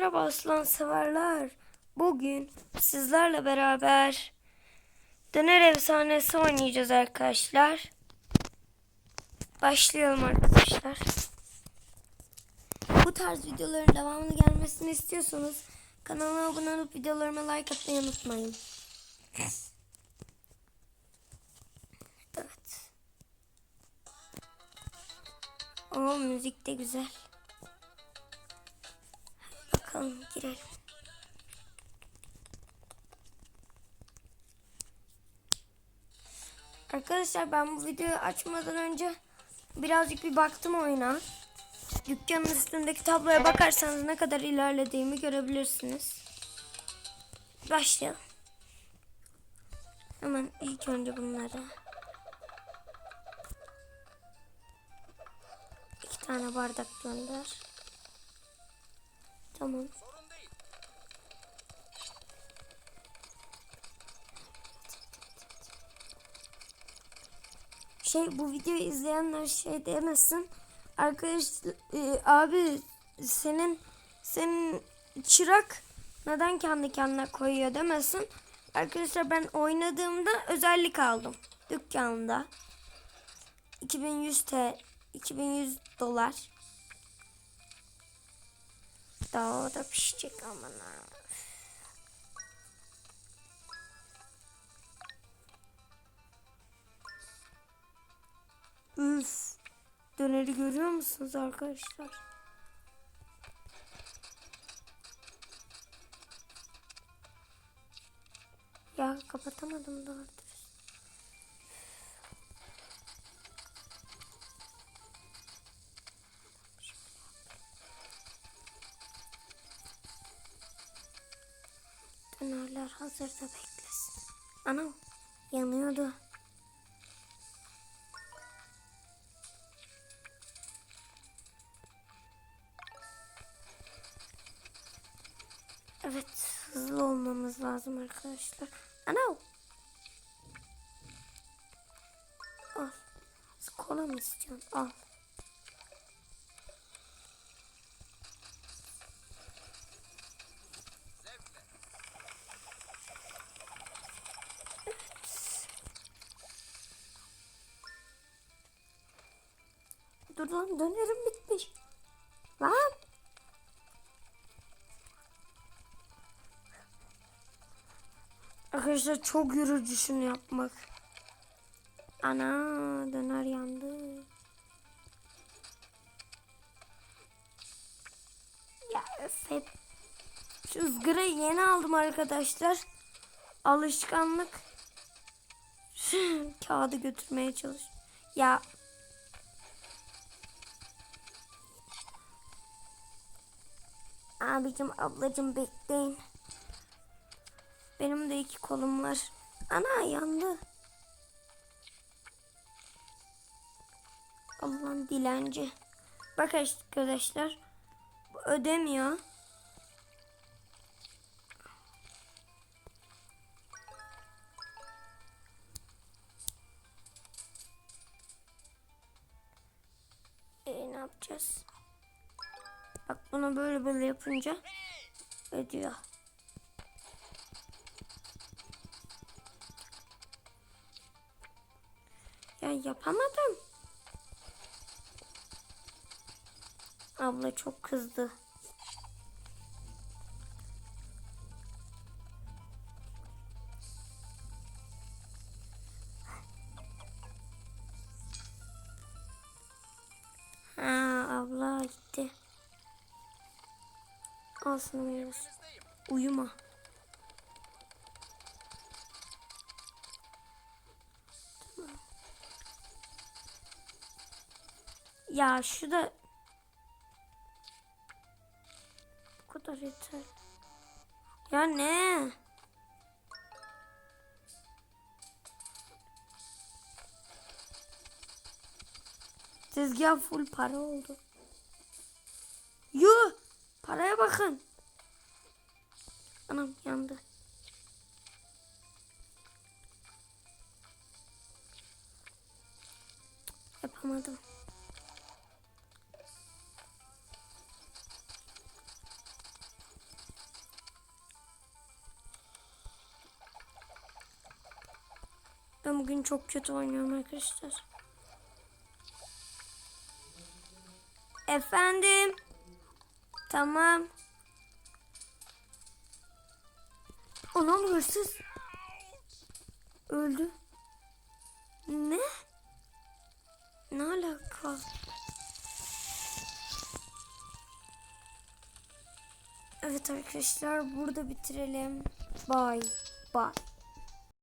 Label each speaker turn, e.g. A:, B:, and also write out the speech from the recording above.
A: Merhaba aslan severler. Bugün sizlerle beraber Döner Efsanesi oynayacağız arkadaşlar. Başlayalım arkadaşlar. Bu tarz videoların devamını gelmesini istiyorsanız kanalıma abone olup videolarıma like atmayı unutmayın. Evet. O müzik de güzel. Bakalım girelim. Arkadaşlar ben bu videoyu açmadan önce birazcık bir baktım oyuna. Dükkanın üstündeki tabloya bakarsanız ne kadar ilerlediğimi görebilirsiniz. Başlayalım. Hemen ilk önce bunları. İki tane bardak gönder. Tamam. Şey bu videoyu izleyenler şey demesin. Arkadaş e, abi senin senin çırak neden kendi kendine koyuyor demesin. Arkadaşlar ben oynadığımda özellik aldım dükkanda. 2100 T 2100 dolar. Daha o da pişecek aman ha. Üf. Döneri görüyor musunuz arkadaşlar? Ya kapatamadım doğru dürüst. Hazırda beklesin. Anam yanıyordu. Evet hızlı olmamız lazım arkadaşlar. Ana. Al. Kola mı istiyorsun? Al. Dur lan dönerim bitmiş. Lan. Arkadaşlar çok yorucu şunu yapmak. Ana döner yandı. Ya öf hep. Şu ızgarayı yeni aldım arkadaşlar. Alışkanlık. Kağıdı götürmeye çalış. Ya Abicim ablacım bekleyin. Benim de iki kolum var. Ana yandı. Allah'ın dilenci. Bak arkadaşlar. Bu ödemiyor. E ne yapacağız? Bak bunu böyle böyle yapınca ödüyor. Ya yapamadım. Abla çok kızdı. Alsın uyuyoruz. Uyuma. Ya şu da bu kadar yeter. Ya ne? Tezgah full para oldu. Yuh! Paraya bakın. Anam yandı. Yapamadım. Ben bugün çok kötü oynuyorum arkadaşlar. Efendim? Tamam. Anam hırsız. Öldü. Ne? Ne alaka? Evet arkadaşlar burada bitirelim. Bye. Bye.